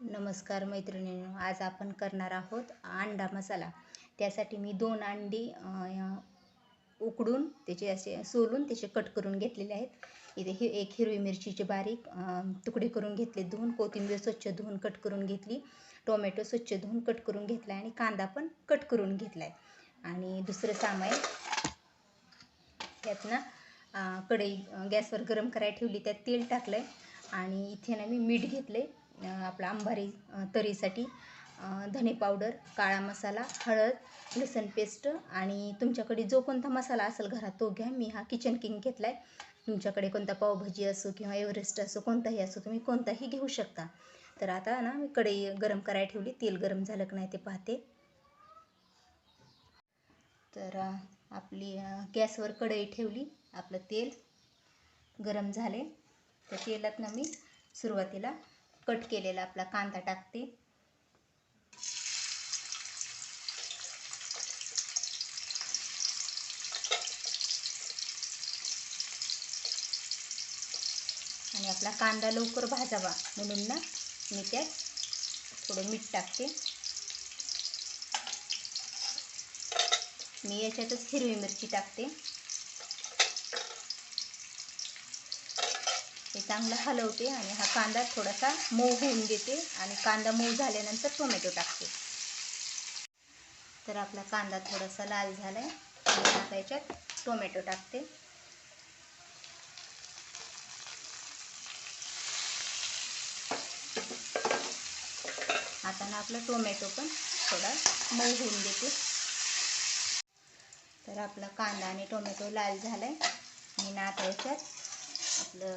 नमस्कार मैत्रिणींनो आज आपण करणार आहोत अंडा मसाला. त्यासाठी मी दोन अंडी उकडून त्याचे असे सोलून त्याचे कट करून घेतलेले आहेत. इथे ही एक हिरवी मिरचीचे बारीक तुकडे करून घेतले धुवून कोथिंबीर स्वच्छ धुवून कट करून घेतली टोमॅटो स्वच्छ धुवून कट करून घेतला आणि कांदा पण कट करून घेतला आहे आणि दुसरं सामान त्यात ना कढई गॅसवर गरम करायला ठेवली त्यात तेल टाकलं आहे आणि इथे ना मी मीठ घेतलं आहे आपला अंबारी तर्रीसाठी तरीसाठी धने पावडर काळा मसाला हळद लसूण पेस्ट आणि तुमच्याकडे जो कोणता मसाला असेल घरात तो घ्या. मी हा किचन किंग घेतला आहे तुमच्याकडे कोणता पावभाजी असो किंवा एव्हरेस्ट असो कोणताही असो तुम्ही कोणताही घेऊ शकता. तर आता ना मी कढई गरम करायला ठेवली. तेल गरम झालं की नाही ते पाहते. तर आपली गॅसवर कढई ठेवली. आपलं तेल गरम झाले. त्या तेलात ना मी सुरुवातीला कट केलेला आपला कांदा टाकते. आणि आपला कांदा लवकर भाजावा. म्हणून ना मी त्यात थोडं मीठ टाकते. मी याच्यातच हिरवी मिरची टाकते. हे चांगलं हलवते आणि हा कांदा थोडासा मऊ होऊन देते आणि कांदा मऊ झाल्यानंतर टोमॅटो टाकते. तर आपला कांदा थोडासा लाल झाला आहे आणि आता याच्यात टोमॅटो टाकते. आता ना आपला टोमॅटो पण थोडा मऊ होऊन देते तर आपला कांदा आणि टोमॅटो लाल झाला आहे आणि ना आता याच्यात आपलं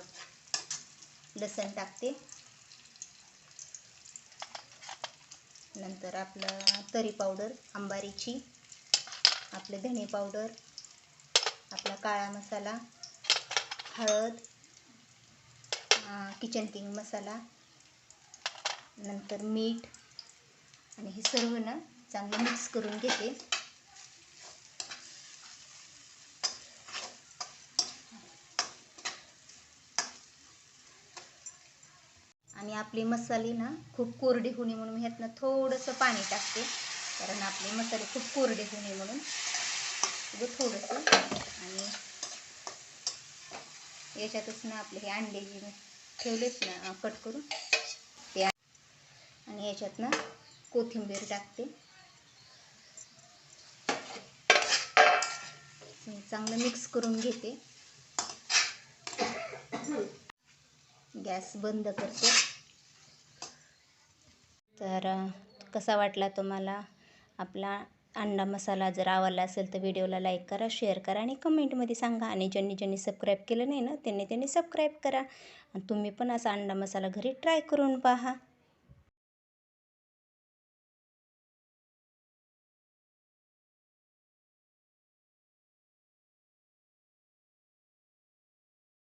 लसण टाकते. नंतर आपलं तरी पावडर आंबारीची आपलं धणे पावडर आपला काळा मसाला हळद किचन किंग मसाला नंतर मीठ आणि हे सर्व ना चांगलं मिक्स करून घेते. आणि आपले मसाले ना खूप कोरडी होणे म्हणून मी ह्यातनं थोडंसं पाणी टाकते. कारण आपले मसाले खूप कोरडे होणे म्हणून. थोडंसं. आणि याच्यातच ना आपले हे अंडे जे ठेवलेत ना कट करून ते आणि याच्यात ना कोथिंबीर टाकते. चांगलं मिक्स करून घेते. गॅस बंद करते. तर कसा वाटला तुम्हाला आपला अंडा मसाला? जर आवडला असेल तर व्हिडिओला लाईक करा शेअर करा आणि कमेंटमध्ये सांगा. आणि ज्यांनी ज्यांनी सबस्क्राईब केलं नाही ना त्यांनी त्यांनी सबस्क्राईब करा. आणि तुम्ही पण असा अंडा मसाला घरी ट्राय करून पहा.